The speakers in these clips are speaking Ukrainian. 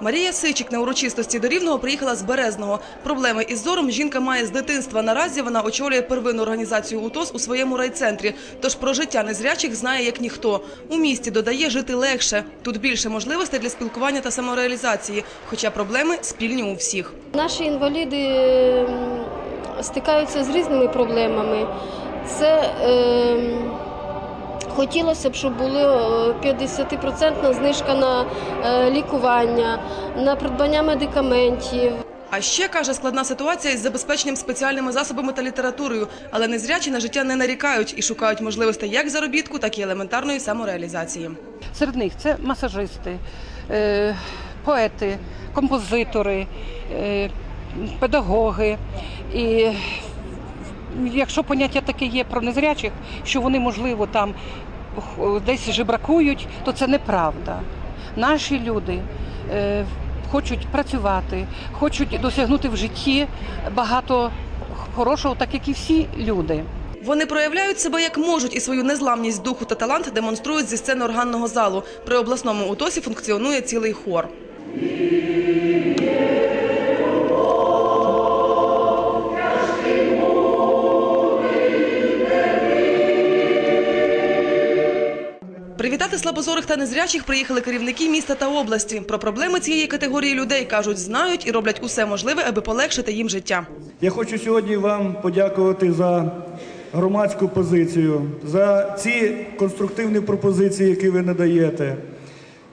Марія Сичик на урочистості до Рівного приїхала з Березного. Проблеми із зором жінка має з дитинства. Наразі вона очолює первинну організацію УТОС у своєму райцентрі. Тож про життя незрячих знає як ніхто. У місті додає жити легше. Тут більше можливостей для спілкування та самореалізації, хоча проблеми спільні у всіх. Наші інваліди стикаються з різними проблемами. Це е, хотілося б, щоб була 50% знижка на е, лікування, на придбання медикаментів. А ще каже, складна ситуація із забезпеченням спеціальними засобами та літературою, але незрячі на життя не нарікають і шукають можливостей як заробітку, так і елементарної самореалізації. Серед них це масажисти, е, поети, композитори, е, педагоги. І якщо поняття таке є про незрячих, що вони, можливо, там десь жебракують, то це неправда. Наші люди е, хочуть працювати, хочуть досягнути в житті багато хорошого, так як і всі люди. Вони проявляють себе як можуть і свою незламність духу та талант демонструють зі сцени органного залу. При обласному УТОСі функціонує цілий хор. Привітати слабозорих та незрячих приїхали керівники міста та області. Про проблеми цієї категорії людей кажуть, знають і роблять усе можливе, аби полегшити їм життя. Я хочу сьогодні вам подякувати за громадську позицію, за ці конструктивні пропозиції, які ви надаєте.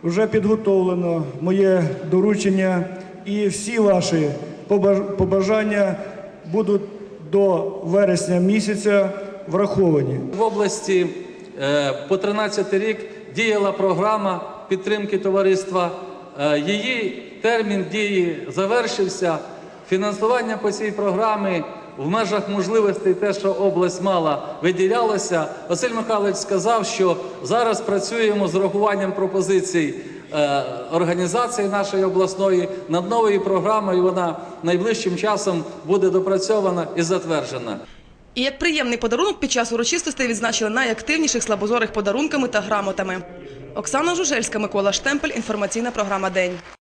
Вже підготовлено моє доручення, і всі ваші побаж- побажання будуть до вересня місяця враховані. В області по 13 рік діяла програма підтримки товариства. Е, Її термін дії завершився. Фінансування по цій програмі в межах можливостей, те, що область мала, виділялося. Василь Михайлович сказав, що зараз працюємо з урахуванням пропозицій е, організації нашої обласної над новою програмою. Вона найближчим часом буде допрацьована і затверджена. І як приємний подарунок під час урочистостей відзначили найактивніших слабозорих подарунками та грамотами. Оксана Жужельська, Микола Штемпель. Інформаційна програма День.